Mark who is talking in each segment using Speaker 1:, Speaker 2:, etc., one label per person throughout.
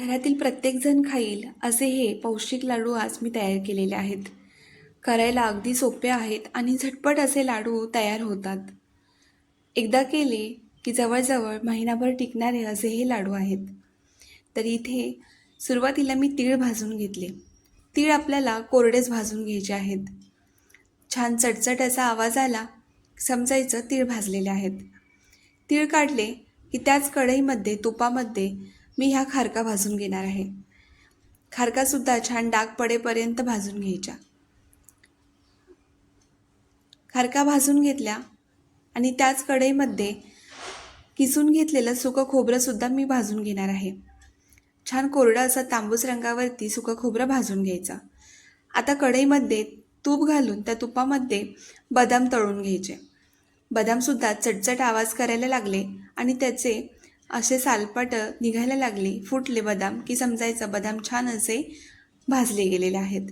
Speaker 1: घरातील प्रत्येकजण खाईल असे हे पौष्टिक लाडू आज मी तयार केलेले आहेत. करायला अगदी सोपे आहेत आणि झटपट असे लाडू तयार होतात. एकदा केले की जवळजवळ महिनाभर टिकणारे असे हे लाडू आहेत. तर इथे सुरुवातीला मी तीळ भाजून घेतले. तीळ आपल्याला कोरडेच भाजून घ्यायचे आहेत. छान चटचट असा आवाज आला समजायचं तीळ भाजलेले आहेत. तीळ काढले की त्याच कढईमध्ये तुपामध्ये मी ह्या खारका भाजून घेणार आहे. खारकासुद्धा छान डाग पडेपर्यंत भाजून घ्यायच्या. खारका भाजून घेतल्या आणि त्याच कढईमध्ये किसून घेतलेलं सुकं खोबरंसुद्धा मी भाजून घेणार आहे. छान कोरडा असा तांबूस रंगावरती सुकं खोबरं भाजून घ्यायचं. आता कढईमध्ये तूप घालून त्या तुपामध्ये बदाम तळून घ्यायचे. बदामसुद्धा चटचट आवाज करायला लागले आणि त्याचे असे सालपट निघायला लागली. फुटले बदाम की समजायचं बदाम छान असे भाजले गेलेले आहेत.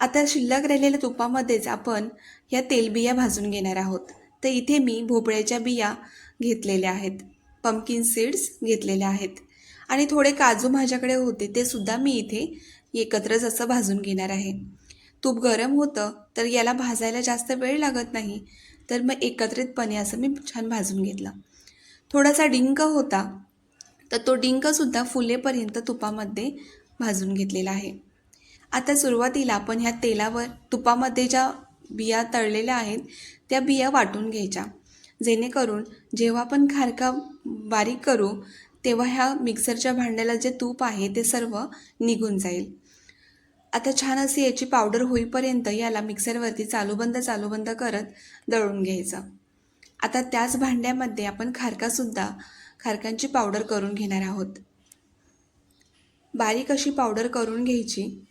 Speaker 1: आता शिल्लक राहिलेल्या तुपामध्येच आपण ह्या तेलबिया भाजून घेणार आहोत. तर इथे मी भोपळ्याच्या बिया घेतलेल्या आहेत. पंपकिन सीड्स घेतलेल्या आहेत. आणि थोडे काजू माझ्याकडे होते ते सुद्धा मी इथे एकत्रच असं भाजून घेणार आहे. तूप गरम होतं तर याला भाजायला जास्त वेळ लागत नाही. तर मग एकत्रितपणे असं मी छान भाजून घेतलं. थोडासा डिंक होता तर तो डिंकसुद्धा फुलेपर्यंत तुपामध्ये भाजून घेतलेला आहे. आता सुरुवातीला आपण ह्या तेलावर तुपामध्ये ज्या बिया तळलेल्या आहेत त्या बिया वाटून घ्यायच्या. जेणेकरून जेव्हा आपण खारका बारीक करू तेव्हा ह्या मिक्सरच्या भांड्याला जे तूप आहे ते सर्व निघून जाईल. आता छान अशी याची पावडर होईपर्यंत याला मिक्सरवरती चालूबंद चालूबंद करत दळून घ्यायचं. आता त्याच भांड्यामध्ये आपण खारकासुद्धा खारकांची पावडर करून घेणार आहोत. बारीक अशी पावडर करून घ्यायची.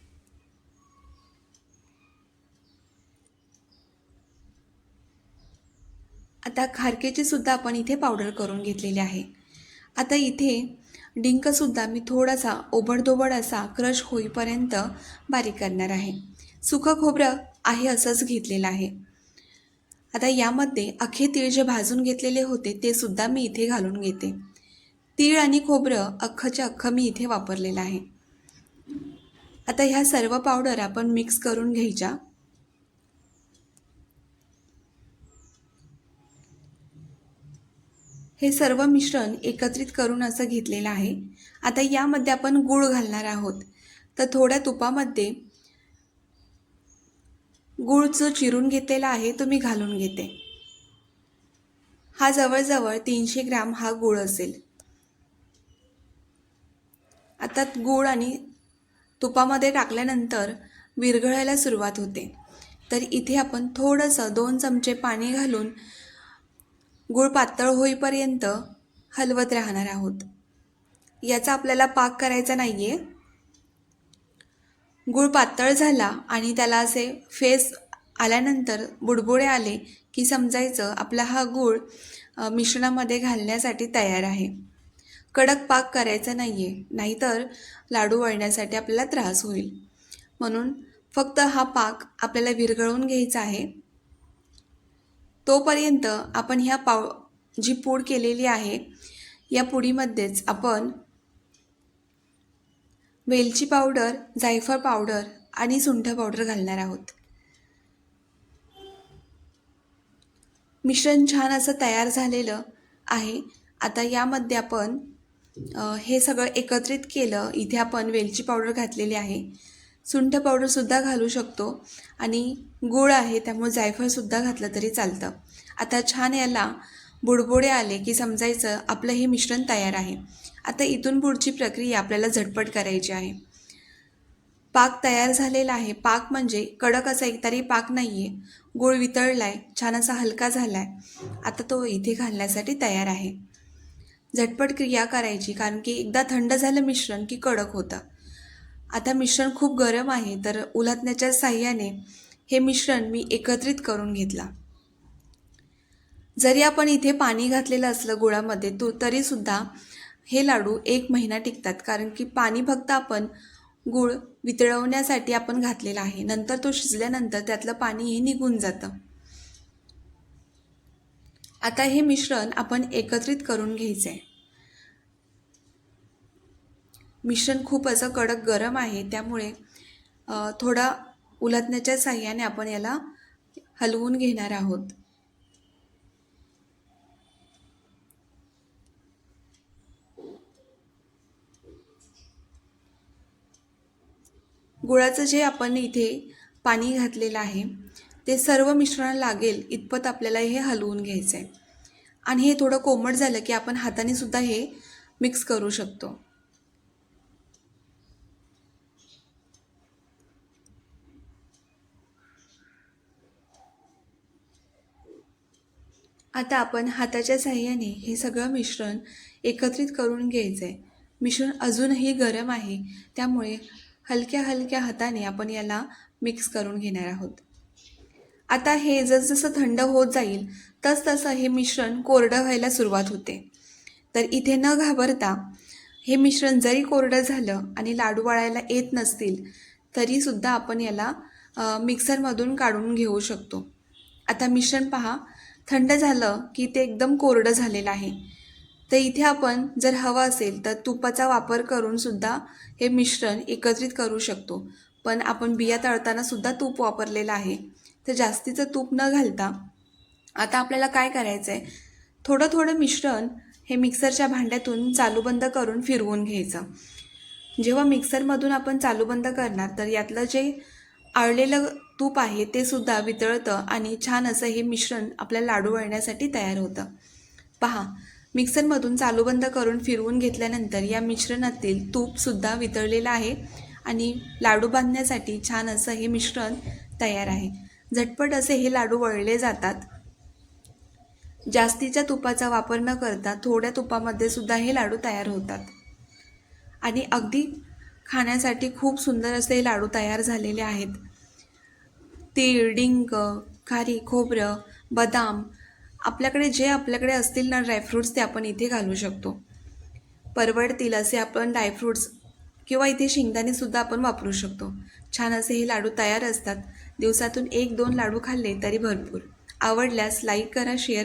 Speaker 1: आता खारकेची सुद्धा आपण इथे पावडर करून घेतलेली आहे. आता इथे डिंकसुद्धा मी थोडासा ओबडधोबड असा क्रश होईपर्यंत बारीक करणार आहे. सुकं खोबरं आहे असंच घेतलेलं आहे. आता यामध्ये अख्खे तीळ जे भाजून घेतलेले होते ते सुद्धा मी इथे घालून घेते. तीळ आणि खोबरं अख्खच्या अख्खं मी इथे वापरलेलं आहे. आता ह्या सर्व पावडर आपण मिक्स करून घ्यायच्या. हे सर्व मिश्रण एकत्रित करून असं घेतलेलं आहे. आता यामध्ये आपण गूळ घालणार आहोत. तर थोड्या तुपामध्ये गूळ जो चिरून घेतलेला आहे तो मी घालून घेते. हा जवळजवळ तीनशे ग्रॅम हा गूळ असेल. आता गूळ आणि तुपामध्ये टाकल्यानंतर विरघळायला सुरुवात होते. तर इथे आपण थोडंसं दोन चमचे पाणी घालून गूळ पातळ होईपर्यंत हलवत राहणार आहोत. याचा आपल्याला पाक करायचा नाही आहे गूळ पातळ झाला आणि त्याला असे फेस आल्यानंतर बुडबुडे आले की समजायचं आपला हा गूळ मिश्रणामध्ये घालण्यासाठी तयार आहे. कडक पाक करायचा नाही आहे नाहीतर लाडू वळण्यासाठी आपल्याला त्रास होईल. म्हणून फक्त हा पाक आपल्याला विरघळवून घ्यायचा आहे. तोपर्यंत आपण ह्या पाव जी पूड केलेली आहे या पुडीमध्येच आपण वेलची पावडर जायफळ पावडर आणि सुंठ पावडर घालणार आहोत. मिश्रण छान असं तयार झालेलं आहे. आता यामध्ये आपण हे सगळं एकत्रित केलं. इथे आपण वेलची पावडर घातलेली आहे. सुंठ पावडरसुद्धा घालू शकतो. आणि गूळ आहे त्यामुळे जायफळसुद्धा घातलं तरी चालतं. आता छान याला बुडबुडे आले की समजायचं आपलं हे मिश्रण तयार आहे. आता इथून पुढची प्रक्रिया आपल्याला झटपट करायची आहे. पाक तयार झालेला आहे. पाक म्हणजे कडक असा एकतरी पाक नाही आहे गूळ वितळला आहे छान असा हलका झाला आहे आता तो इथे घालण्यासाठी तयार आहे. झटपट क्रिया करायची कारण की एकदा थंड झालं मिश्रण की कडक होतं. आता मिश्रण खूप गरम आहे तर उलटण्याच्या साह्याने हे मिश्रण मी एकत्रित करून घेतला. जरी आपण इथे पाणी घातलेलं असलं गुळामध्ये तो तरीसुद्धा हे लाडू एक महिना टिकतात. कारण की पाणी फक्त आपण गूळ वितळवण्यासाठी आपण घातलेला आहे. नंतर तो शिजल्यानंतर त्यातलं पाणी हे निघून जातं. आता हे मिश्रण आपण एकत्रित करून घ्यायचं आहे मिश्रण खूप असं कडक गरम आहे त्यामुळे थोडा उलटण्याच्या साह्याने आपण याला हलवून घेणार आहोत. गुळाचं जे आपण इथे पाणी घातलेलं आहे ते सर्व मिश्रण लागेल इतपत आपल्याला हे हलवून घ्यायचं आहे आणि हे थोडं कोमट झालं की आपण हाताने सुद्धा हे मिक्स करू शकतो. आता आपण हाताच्या साह्याने हे सगळं मिश्रण एकत्रित करून घ्यायचं आहे मिश्रण अजूनही गरम आहे त्यामुळे हलक्या हलक्या हाताने आपण याला मिक्स करून घेणार आहोत. आता हे जसजसं थंड होत जाईल तसतसं हे मिश्रण कोरडं व्हायला सुरुवात होते. तर इथे न घाबरता हे मिश्रण जरी कोरडं झालं आणि लाडू वाळायला येत नसतील तरीसुद्धा आपण याला मिक्सरमधून काढून घेऊ शकतो. आता मिश्रण पहा थंड झालं की ते एकदम कोरडं झालेलं आहे. तर इथे आपण जर हवं असेल तर तुपाचा वापर करून सुद्धा हे मिश्रण एकत्रित करू शकतो. पण आपण बिया तळताना सुद्धा तूप वापरलेलं आहे. तर जास्तीचं तूप न घालता आता आपल्याला काय करायचं आहे थोडं थोडं मिश्रण हे मिक्सरच्या भांड्यातून चालूबंद करून फिरवून घ्यायचं. जेव्हा मिक्सरमधून आपण चालू बंद करणार तर यातलं जे आळलेलं तूप आहे ते सुद्धा वितळतं आणि छान असं हे मिश्रण आपल्या लाडू वळण्यासाठी तयार होतं. पहा मिक्सरमधून चालू बंद करून फिरवून घेतल्यानंतर या मिश्रणातील तूपसुद्धा वितळलेलं आहे आणि लाडू बांधण्यासाठी छान असं हे मिश्रण तयार आहे. झटपट असे हे लाडू वळले जातात. जास्तीच्या तुपाचा वापर न करता थोड्या तुपामध्ये सुद्धा हे लाडू तयार होतात. आणि अगदी खाण्यासाठी खूप सुंदर असे हे लाडू तयार झालेले आहेत. तीळ डिंक खारी खोबरं बदाम आपल्याकडे जे आपल्याकडे असतील ना ड्रायफ्रूट्स ते आपण इथे घालू शकतो. परवडतील असे आपण ड्रायफ्रूट्स किंवा इथे शेंगदाणेसुद्धा आपण वापरू शकतो. छान असे हे लाडू तयार असतात. दिवसातून एक दोन लाडू खाल्ले तरी भरपूर. आवडल्यास लाईक करा शेअर